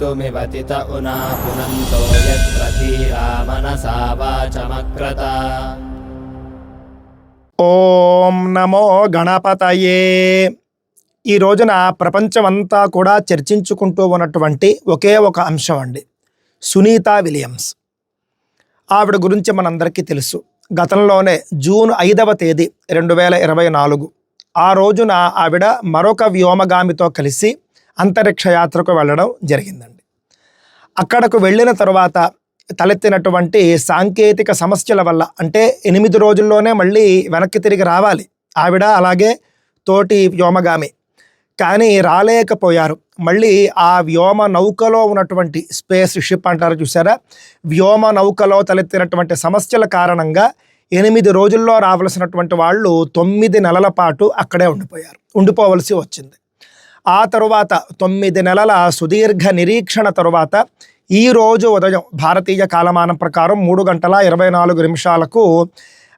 कर्तुमिवतित उना पुनन्तो यत्र धीरा मनसा वाचमक्रता ఓం నమో గణపతయే ఈ రోజున ప్రపంచమంతా కూడా చర్చించుకుంటూ ఉన్నటువంటి ఒకే ఒక అంశం అండి సునీత విలియమ్స్ ఆవిడ గురించి మనందరికీ తెలుసు గతంలోనే జూన్ ఐదవ తేదీ రెండు వేల ఇరవై నాలుగు ఆ రోజున ఆవిడ మరొక వ్యోమగామితో కలిసి అంతరిక్ష యాత్రకు వెళ్ళడం జరిగిందండి. అక్కడకు వెళ్ళిన తర్వాత తలెత్తినటువంటి సాంకేతిక సమస్యల వల్ల అంటే ఎనిమిది రోజుల్లోనే మళ్ళీ వెనక్కి తిరిగి రావాలి. ఆవిడ అలాగే తోటి వ్యోమగామి. కానీ రాలేకపోయారు. మళ్ళీ ఆ వ్యోమ నౌకలో ఉన్నటువంటి స్పేస్ షిప్ అంటారు చూసారా? వ్యోమ నౌకలో తలెత్తినటువంటి సమస్యల కారణంగా ఎనిమిది రోజుల్లో రావలసినటువంటి వాళ్ళు తొమ్మిది నెలల పాటు అక్కడే ఉండిపోయారు. ఉండిపోవలసి వచ్చింది. ఆ తరువాత తొమ్మిది నెలల సుదీర్ఘ నిరీక్షణ తరువాత ఈ రోజు ఉదయం భారతీయ కాలమానం ప్రకారం మూడు గంటల ఇరవై నాలుగు నిమిషాలకు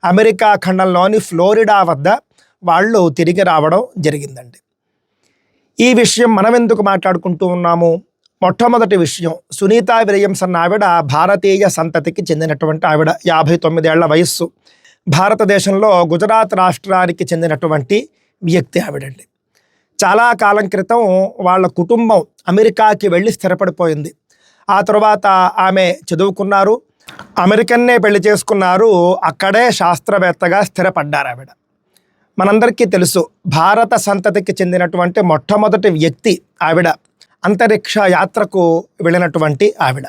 అమెరికా ఖండంలోని ఫ్లోరిడా వద్ద వాళ్ళు తిరిగి రావడం జరిగిందండి. ఈ విషయం మనం ఎందుకు మాట్లాడుకుంటూ ఉన్నాము? మొట్టమొదటి విషయం సునీత విలియమ్స్ అన్న ఆవిడ భారతీయ సంతతికి చెందినటువంటి ఆవిడ యాభై తొమ్మిదేళ్ళ వయస్సు. భారతదేశంలో గుజరాత్ రాష్ట్రానికి చెందినటువంటి వ్యక్తి ఆవిడండి. చాలా కాలం క్రితం వాళ్ళ కుటుంబం అమెరికాకి వెళ్ళి స్థిరపడిపోయింది. ఆ తర్వాత ఆమె చదువుకున్నారు అమెరికన్నే పెళ్ళి చేసుకున్నారు అక్కడే శాస్త్రవేత్తగా స్థిరపడ్డారు ఆవిడ. మనందరికీ తెలుసు భారత సంతతికి చెందినటువంటి మొట్టమొదటి వ్యక్తి ఆవిడ అంతరిక్ష యాత్రకు వెళ్ళినటువంటి ఆవిడ.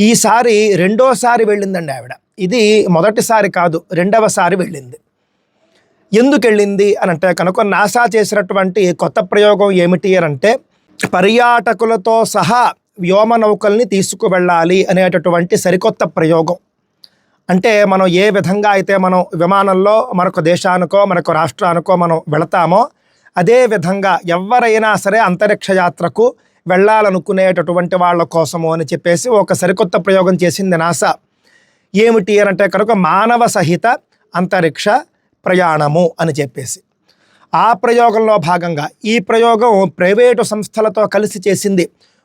ఈసారి రెండోసారి వెళ్ళిందండి ఆవిడ. ఇది మొదటిసారి కాదు రెండవసారి వెళ్ళింది. ఎందుకు వెళ్ళింది అని అంటే కనుక నాసా చేసినటువంటి కొత్త ప్రయోగం ఏమిటి అని అంటే పర్యాటకులతో సహా వ్యోమ నౌకల్ని తీసుకువెళ్ళాలి అనేటటువంటి సరికొత్త ప్రయోగం. అంటే మనం ఏ విధంగా అయితే మనం విమానంలో మనకు దేశానికో మనకు రాష్ట్రానికో మనం వెళతామో అదే విధంగా ఎవరైనా సరే అంతరిక్ష యాత్రకు వెళ్ళాలనుకునేటటువంటి వాళ్ళ కోసము అని చెప్పేసి ఒక సరికొత్త ప్రయోగం చేసింది నాసా. ఏమిటి అని అంటే కనుక మానవ సహిత అంతరిక్ష ప్రయాణము అని చెప్పేసి. ఆ ప్రయోగంలో భాగంగా ఈ ప్రయోగం ప్రైవేటు సంస్థలతో కలిసి చేసింది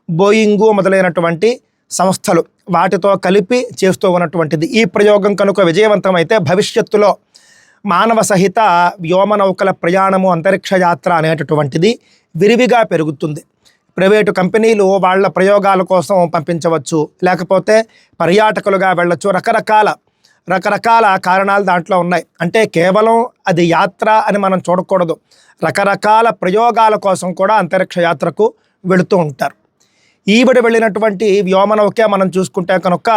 బోయింగు మొదలైనటువంటి సంస్థలు. వాటితో కలిపి చేస్తూ ఉన్నటువంటిది. ఈ ప్రయోగం కనుక విజయవంతమైతే భవిష్యత్తులో మానవ సహిత వ్యోమనౌకల ప్రయాణము అంతరిక్ష యాత్ర అనేటటువంటిది విరివిగా పెరుగుతుంది. ప్రైవేటు కంపెనీలు వాళ్ళ ప్రయోగాల కోసం పంపించవచ్చు. లేకపోతే పర్యాటకులుగా వెళ్ళొచ్చు. రకరకాల రకరకాల కారణాలు దాంట్లో ఉన్నాయి. అంటే కేవలం అది యాత్ర అని మనం చూడకూడదు. రకరకాల ప్రయోగాల కోసం కూడా అంతరిక్ష యాత్రకు వెళుతూ ఉంటారు. ఈవిడ వెళ్ళినటువంటి వ్యోమనౌకే మనం చూసుకుంటే కనుక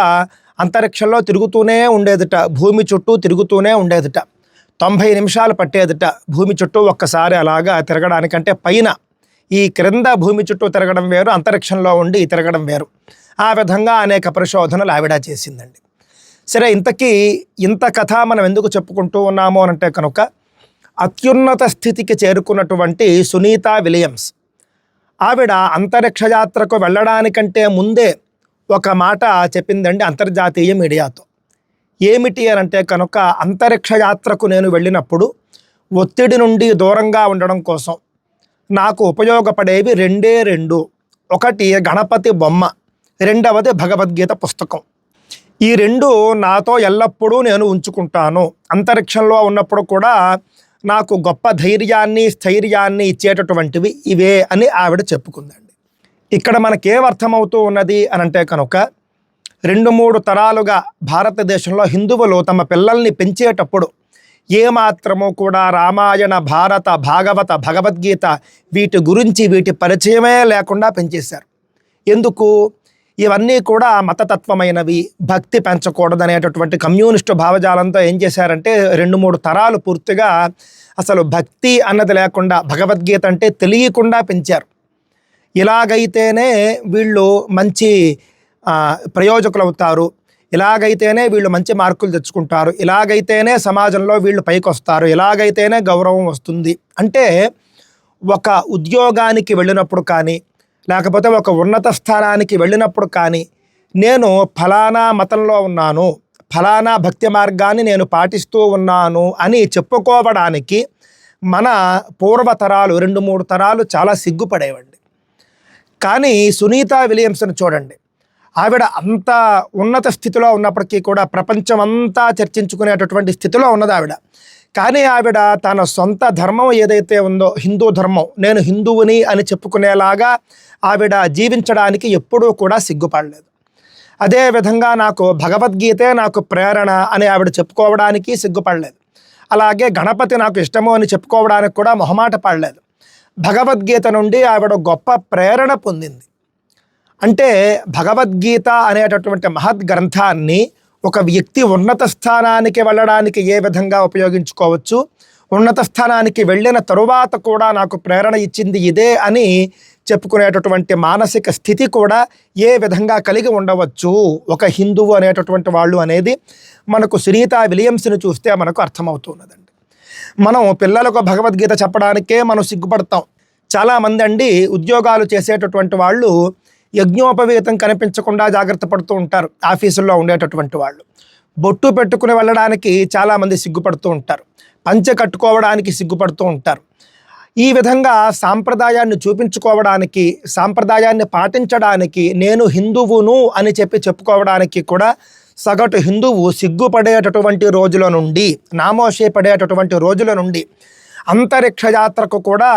అంతరిక్షంలో తిరుగుతూనే ఉండేదిట. భూమి చుట్టూ తిరుగుతూనే ఉండేదిట. తొంభై నిమిషాలు పట్టేదిట. భూమి చుట్టూ ఒక్కసారి అలాగా తిరగడానికంటే పైన ఈ క్రింద భూమి చుట్టూ తిరగడం వేరు అంతరిక్షంలో ఉండి తిరగడం వేరు. ఆ విధంగా అనేక పరిశోధనలు ఆవిడ చేసిందండి. సరే ఇంతకీ ఇంత కథ మనం ఎందుకు చెప్పుకుంటూ ఉన్నాము అని అంటే కనుక అత్యున్నత స్థితికి చేరుకున్నటువంటి సునీత విలియమ్స్. ఆవిడ అంతరిక్ష యాత్రకు వెళ్ళడానికంటే ముందే ఒక మాట చెప్పిందండి అంతర్జాతీయ మీడియాతో. ఏమిటి అని అంటే కనుక అంతరిక్ష యాత్రకు నేను వెళ్ళినప్పుడు ఒత్తిడి నుండి దూరంగా ఉండడం కోసం నాకు ఉపయోగపడేవి రెండే రెండు. ఒకటి గణపతి బొమ్మ రెండవది భగవద్గీత పుస్తకం. ఈ రెండు నాతో ఎల్లప్పుడూ నేను ఉంచుకుంటాను. అంతరిక్షంలో ఉన్నప్పుడు కూడా నాకు గొప్ప ధైర్యాన్ని స్థైర్యాన్ని ఇచ్చేటటువంటివి ఇవే అని ఆవిడ చెప్పుకుందండి. ఇక్కడ మనకేం అర్థమవుతూ ఉన్నది అని అంటే కనుక రెండు మూడు తరాలుగా భారతదేశంలో హిందువులు తమ పిల్లల్ని పెంచేటప్పుడు ఏమాత్రము కూడా రామాయణ భారత భాగవత భగవద్గీత వీటి గురించి వీటి పరిచయమే లేకుండా పెంచేశారు. ఎందుకు? ఇవన్నీ కూడా మతతత్వమైనవి భక్తి పెంచకూడదనేటటువంటి కమ్యూనిస్టు భావజాలంతో ఏం చేశారంటే రెండు మూడు తరాలు పూర్తిగా అసలు భక్తి అన్నది లేకుండా భగవద్గీత అంటే తెలియకుండా పెంచారు. ఇలాగైతేనే వీళ్ళు మంచి ప్రయోజకులు అవుతారు ఇలాగైతేనే వీళ్ళు మంచి మార్కులు తెచ్చుకుంటారు. ఇలాగైతేనే సమాజంలో వీళ్ళు పైకి వస్తారు ఇలాగైతేనే గౌరవం వస్తుంది. అంటే ఒక ఉద్యోగానికి వెళ్ళినప్పుడు కానీ లేకపోతే ఒక ఉన్నత స్థానానికి వెళ్ళినప్పుడు కానీ నేను ఫలానా మతంలో ఉన్నాను ఫలానా భక్తి మార్గాన్ని నేను పాటిస్తూ ఉన్నాను అని చెప్పుకోవడానికి మన పూర్వతరాలు రెండు మూడు తరాలు చాలా సిగ్గుపడేవండి. కానీ సునీత విలియమ్స్ను చూడండి. ఆవిడ అంత ఉన్నత స్థితిలో ఉన్నప్పటికీ కూడా ప్రపంచం అంతా చర్చించుకునేటటువంటి స్థితిలో ఉన్నది ఆవిడ. కానీ ఆవిడ తన సొంత ధర్మం ఏదైతే ఉందో హిందూ ధర్మం నేను హిందువుని అని చెప్పుకునేలాగా ఆవిడ జీవించడానికి ఎప్పుడూ కూడా సిగ్గుపడలేదు. అదే విధంగా నాకు భగవద్గీతే నాకు ప్రేరణ అని ఆవిడ చెప్పుకోవడానికి సిగ్గుపడలేదు. అలాగే గణపతి నాకు ఇష్టము అని చెప్పుకోవడానికి కూడా మొహమాట పడలేదు. భగవద్గీత నుండి ఆవిడ గొప్ప ప్రేరణ పొందింది. అంటే భగవద్గీత అనేటటువంటి మహద్ గ్రంథాన్ని ఒక వ్యక్తి ఉన్నత స్థానానికి వెళ్ళడానికి ఏ విధంగా ఉపయోగించుకోవచ్చు ఉన్నత స్థానానికి వెళ్ళిన తరువాత కూడా నాకు ప్రేరణ ఇచ్చింది ఇదే అని చెప్పుకునేటటువంటి మానసిక స్థితి కూడా ఏ విధంగా కలిగి ఉండవచ్చు? ఒక హిందువు అనేటటువంటి వాళ్ళు అనేది మనకు సునీత విలియమ్స్ని చూస్తే మనకు అర్థమవుతున్నదండి. మనం పిల్లలకు భగవద్గీత చెప్పడానికే మనం సిగ్గుపడతాం. చాలామంది అండి ఉద్యోగాలు చేసేటటువంటి వాళ్ళు యజ్ఞోపవీతం కనిపించకుండా జాగ్రత్త పడుతూ ఉంటారు. ఆఫీసుల్లో ఉండేటటువంటి వాళ్ళు. బొట్టు పెట్టుకుని వెళ్ళడానికి చాలామంది సిగ్గుపడుతూ ఉంటారు. పంచె కట్టుకోవడానికి సిగ్గుపడుతూ ఉంటారు. ఈ విధంగా సాంప్రదాయాన్ని చూపించుకోవడానికి సాంప్రదాయాన్ని పాటించడానికి నేను హిందువును అని చెప్పి చెప్పుకోవడానికి కూడా సగటు హిందువు సిగ్గుపడేటటువంటి రోజుల నుండి నామోషే పడేటటువంటి రోజుల నుండి అంతరిక్ష యాత్రకు కూడా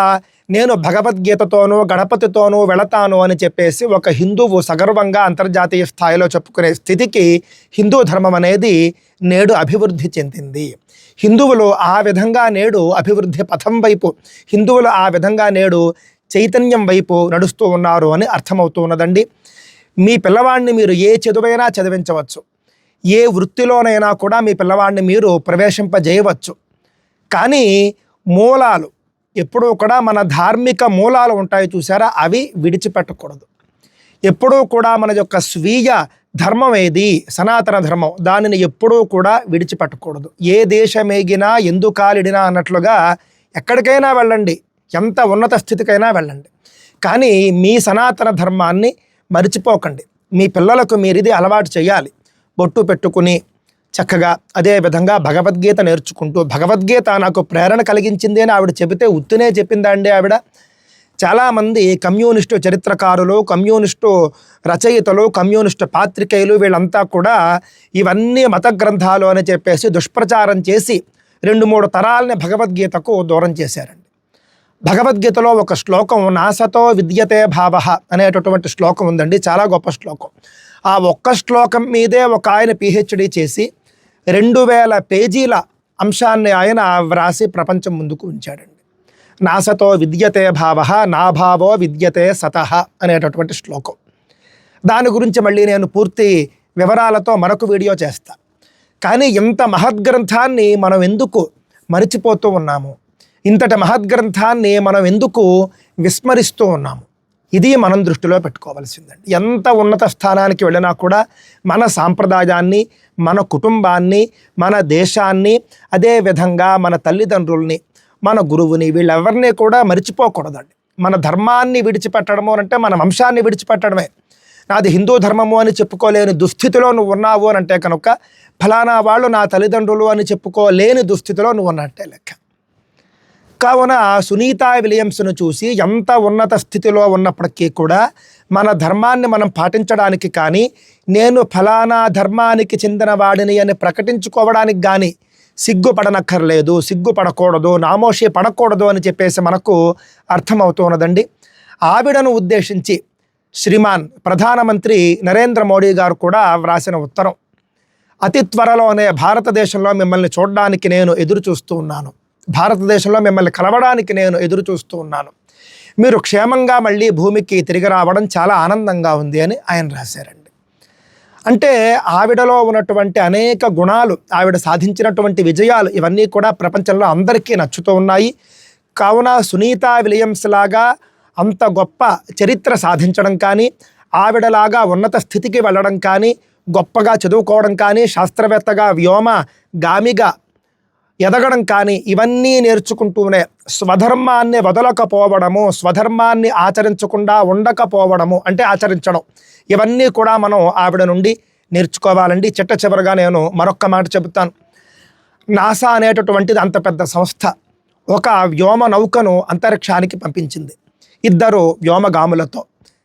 నేను భగవద్గీతతోనూ గణపతితోనూ వెళతాను అని చెప్పేసి ఒక హిందువు సగర్వంగా అంతర్జాతీయ స్థాయిలో చెప్పుకునే స్థితికి హిందూ ధర్మం అనేది నేడు అభివృద్ధి చెందింది. హిందువులు ఆ విధంగా నేడు అభివృద్ధి పథం వైపు హిందువులు ఆ విధంగా నేడు చైతన్యం వైపు నడుస్తూ ఉన్నారు అని అర్థమవుతూ ఉన్నదండి. మీ పిల్లవాడిని మీరు ఏ చదువైనా చదివించవచ్చు. ఏ వృత్తిలోనైనా కూడా మీ పిల్లవాడిని మీరు ప్రవేశింపజేయవచ్చు. కానీ మూలాలు ఎప్పుడూ కూడా మన ధార్మిక మూలాలు ఉంటాయి చూసారా? అవి విడిచిపెట్టకూడదు. ఎప్పుడూ కూడా మన యొక్క స్వీయ ధర్మం ఏది? సనాతన ధర్మం. దానిని ఎప్పుడూ కూడా విడిచిపెట్టకూడదు. ఏ దేశమేగినా ఎందు కాలిడినా అన్నట్లుగా ఎక్కడికైనా వెళ్ళండి. ఎంత ఉన్నత స్థితికైనా వెళ్ళండి. కానీ మీ సనాతన ధర్మాన్ని మరిచిపోకండి. మీ పిల్లలకు మీరు ఇది అలవాటు చేయాలి. బొట్టు పెట్టుకుని చక్కగా అదే విధంగా భగవద్గీత నేర్చుకుంటూ భగవద్గీత నాకు ప్రేరణ కలిగించింది అని ఆవిడ చెబితే ఉత్తునే చెప్పిందా అండి ఆవిడ? చాలామంది కమ్యూనిస్టు చరిత్రకారులు కమ్యూనిస్టు రచయితలు కమ్యూనిస్టు పాత్రికేయులు వీళ్ళంతా కూడా ఇవన్నీ మత గ్రంథాలు అని చెప్పేసి దుష్ప్రచారం చేసి రెండు మూడు తరాలని భగవద్గీతకు దూరం చేశారండి. భగవద్గీతలో ఒక శ్లోకం నాసతో విద్యతే భావ అనేటటువంటి శ్లోకం ఉందండి చాలా గొప్ప శ్లోకం. ఆ ఒక్క శ్లోకం మీదే ఒక ఆయన పిహెచ్డి చేసి రెండు వేల పేజీల అంశాన్ని ఆయన వ్రాసి ప్రపంచం ముందుకు ఉంచాడండి. నాసతో విద్యతే భావ నాభావో విద్యతే సతః అనేటటువంటి శ్లోకం. దాని గురించి మళ్ళీ నేను పూర్తి వివరాలతో మరొక వీడియో చేస్తా. కానీ ఇంత మహద్గ్రంథాన్ని మనం ఎందుకు మరిచిపోతూ ఉన్నాము? ఇంతటి మహద్గ్రంథాన్ని మనం ఎందుకు విస్మరిస్తూ ఉన్నాము? ఇది మనం దృష్టిలో పెట్టుకోవాల్సిందండి. ఎంత ఉన్నత స్థానానికి వెళ్ళినా కూడా మన సాంప్రదాయాన్ని మన కుటుంబాన్ని మన దేశాన్ని అదే విధంగా మన తల్లిదండ్రుల్ని మన గురువుని వీళ్ళెవరిని కూడా మరిచిపోకూడదండి. మన ధర్మాన్ని విడిచిపెట్టడము అంటే మన వంశాన్ని విడిచిపెట్టడమే. నాది హిందూ ధర్మము అని చెప్పుకోలేని దుస్థితిలో నువ్వు ఉన్నావు అని అంటే కనుక ఫలానా వాళ్ళు నా తల్లిదండ్రులు అని చెప్పుకోలేని దుస్థితిలో నువ్వు ఉన్నట్టే లెక్క. కావున సునీత విలియమ్స్ను చూసి ఎంత ఉన్నత స్థితిలో ఉన్నప్పటికీ కూడా మన ధర్మాన్ని మనం పాటించడానికి కానీ నేను ఫలానా ధర్మానికి చెందిన వాడిని అని ప్రకటించుకోవడానికి కానీ సిగ్గుపడనక్కర్లేదు సిగ్గుపడకూడదు నామోషి పడకూడదు అని చెప్పేసి మనకు అర్థమవుతున్నదండి. ఆవిడను ఉద్దేశించి శ్రీమాన్ ప్రధానమంత్రి నరేంద్ర మోడీ గారు కూడా వ్రాసిన ఉత్తరం అతి త్వరలోనే భారతదేశంలో మిమ్మల్ని చూడడానికి నేను ఎదురు చూస్తూ ఉన్నాను. భారతదేశంలో మిమ్మల్ని కలవడానికి నేను ఎదురు చూస్తూ ఉన్నాను. మీరు క్షేమంగా మళ్ళీ భూమికి తిరిగి రావడం చాలా ఆనందంగా ఉంది అని ఆయన రాశారండి. అంటే ఆవిడలో ఉన్నటువంటి అనేక గుణాలు ఆవిడ సాధించినటువంటి విజయాలు ఇవన్నీ కూడా ప్రపంచంలో అందరికీ నచ్చుతూ ఉన్నాయి. కావున సునీత విలియమ్స్ లాగా అంత గొప్ప చరిత్ర సాధించడం కానీ ఆవిడలాగా ఉన్నత స్థితికి వెళ్ళడం కానీ గొప్పగా చదువుకోవడం కానీ శాస్త్రవేత్తగా వ్యోమ గామిగా ఎదగడం కానీ ఇవన్నీ నేర్చుకుంటూనే స్వధర్మాన్ని వదలకపోవడము స్వధర్మాన్ని ఆచరించకుండా ఉండకపోవడము అంటే ఆచరించడం. ఇవన్నీ కూడా మనం ఆవిడ నుండి నేర్చుకోవాలండి. చిట్ట చివరిగా నేను మరొక్క మాట చెబుతాను. నాసా అనేటటువంటిది అంత పెద్ద సంస్థ. ఒక వ్యోమ నౌకను అంతరిక్షానికి పంపించింది. ఇద్దరు వ్యోమగాములతో.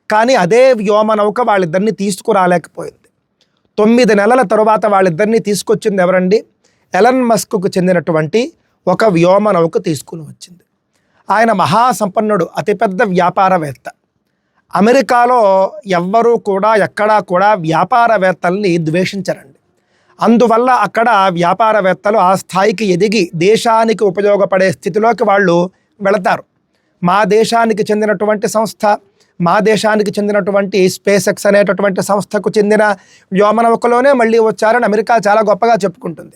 కానీ అదే వ్యోమ నౌక వాళ్ళిద్దరిని తీసుకురాలేకపోయింది. తొమ్మిది నెలల తరువాత వాళ్ళిద్దరిని తీసుకొచ్చింది ఎవరండి? ఎలన్ మస్క్కు చెందినటువంటి ఒక వ్యోమనౌక తీసుకుని వచ్చింది. ఆయన మహాసంపన్నుడు అతిపెద్ద వ్యాపారవేత్త. అమెరికాలో ఎవ్వరూ కూడా ఎక్కడా కూడా వ్యాపారవేత్తల్ని ద్వేషించరండి. అందువల్ల అక్కడ వ్యాపారవేత్తలు ఆ స్థాయికి ఎదిగి దేశానికి ఉపయోగపడే స్థితిలోకి వాళ్ళు వెళతారు. మా దేశానికి చెందినటువంటి సంస్థ మా దేశానికి చెందినటువంటి స్పేస్ ఎక్స్ అనేటటువంటి సంస్థకు చెందిన వ్యోమనౌకలోనే మళ్ళీ వచ్చారని అమెరికా చాలా గొప్పగా చెప్పుకుంటుంది.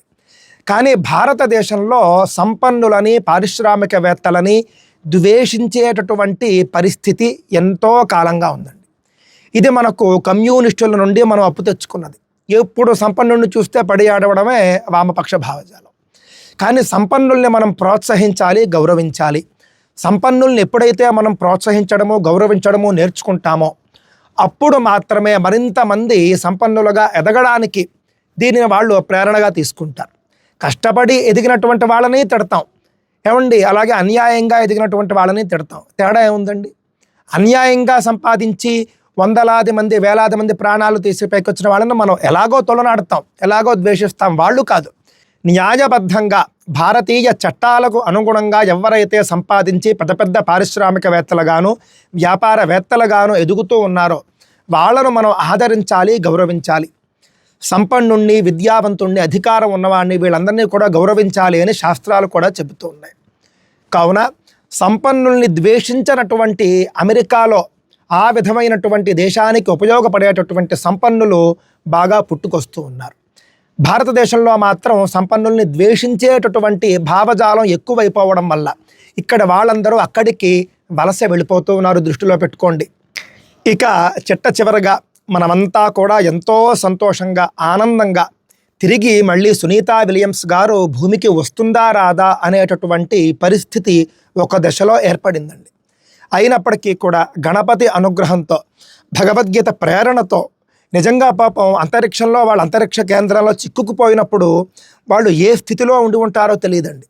కానీ భారతదేశంలో సంపన్నులని పారిశ్రామికవేత్తలని ద్వేషించేటటువంటి పరిస్థితి ఎంతో కాలంగా ఉందండి. ఇది మనకు కమ్యూనిస్టుల నుండి మనం అప్పు తెచ్చుకున్నది. ఎప్పుడు సంపన్నుడిని చూస్తే పడి ఆడవడమే వామపక్ష భావజాలం. కానీ సంపన్నుల్ని మనం ప్రోత్సహించాలి గౌరవించాలి. సంపన్నుల్ని ఎప్పుడైతే మనం ప్రోత్సహించడము గౌరవించడము నేర్చుకుంటామో అప్పుడు మాత్రమే మరింతమంది సంపన్నులుగా ఎదగడానికి దీనిని వాళ్ళు ప్రేరణగా తీసుకుంటారు. కష్టపడి ఎదిగినటువంటి వాళ్ళని తిడతాం. ఏమండి? అలాగే అన్యాయంగా ఎదిగినటువంటి వాళ్ళని తిడతాం. తేడా ఏముందండి? అన్యాయంగా సంపాదించి వందలాది మంది వేలాది మంది ప్రాణాలు తీసి పైకొచ్చిన వాళ్ళని మనం ఎలాగో తొలనాడతాం ఎలాగో ద్వేషిస్తాం వాళ్ళు కాదు. న్యాయబద్ధంగా భారతీయ చట్టాలకు అనుగుణంగా ఎవరైతే సంపాదించి పెద్ద పెద్ద పారిశ్రామికవేత్తలుగాను వ్యాపారవేత్తలుగాను ఎదుగుతూ ఉన్నారో వాళ్ళను మనం ఆదరించాలి గౌరవించాలి. సంపన్నుణ్ణి విద్యావంతుణ్ణి అధికారం ఉన్నవాడిని వీళ్ళందరినీ కూడా గౌరవించాలి అని శాస్త్రాలు కూడా చెబుతూ ఉన్నాయి కావున సంపన్నుల్ని ద్వేషించినటువంటి అమెరికాలో ఆ విధమైనటువంటి దేశానికి ఉపయోగపడేటటువంటి సంపన్నులు బాగా పుట్టుకొస్తూ ఉన్నారు. భారతదేశంలో మాత్రం సంపన్నుల్ని ద్వేషించేటటువంటి భావజాలం ఎక్కువైపోవడం వల్ల ఇక్కడ వాళ్ళందరూ అక్కడికి వలస వెళ్ళిపోతూ ఉన్నారు దృష్టిలో పెట్టుకోండి. ఇక చిట్ట చివరగా మనమంతా కూడా ఎంతో సంతోషంగా ఆనందంగా తిరిగి మళ్ళీ సునీతా విలియమ్స్ గారు భూమికి వస్తుందా రాదా అనేటటువంటి పరిస్థితి ఒక దశలో ఏర్పడిందండి. అయినప్పటికీ కూడా గణపతి అనుగ్రహంతో భగవద్గీత ప్రేరణతో నిజంగా పాపం అంతరిక్షంలో వాళ్ళ అంతరిక్ష కేంద్రంలో చిక్కుకుపోయినప్పుడు వాళ్ళు ఏ స్థితిలో ఉండి ఉంటారో తెలియదండి.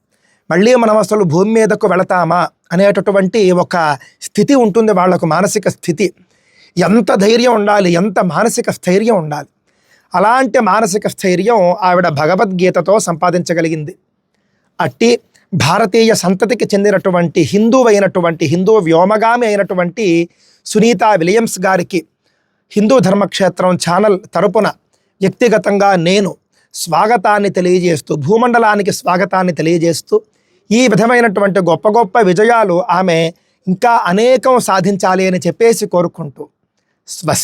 మళ్ళీ మనం అసలు భూమి మీదకు వెళతామా అనేటటువంటి ఒక స్థితి ఉంటుంది వాళ్ళకు మానసిక స్థితి. ఎంత ధైర్యం ఉండాలి ఎంత మానసిక స్థైర్యం ఉండాలి. అలాంటి మానసిక స్థైర్యం ఆవిడ భగవద్గీతతో సంపాదించగలిగింది. అట్టి భారతీయ సంతతికి చెందినటువంటి హిందూ అయినటువంటి హిందూ వ్యోమగామి అయినటువంటి సునీత విలియమ్స్ గారికి హిందూ ధర్మక్షేత్రం ఛానల్ తరపున వ్యక్తిగతంగా నేను స్వాగతాన్ని తెలియజేస్తూ భూమండలానికి స్వాగతాన్ని తెలియజేస్తూ ఈ విధమైనటువంటి గొప్ప గొప్ప విజయాలు ఆమె ఇంకా అనేకం సాధించాలి అని చెప్పేసి కోరుకుంటూ まあ、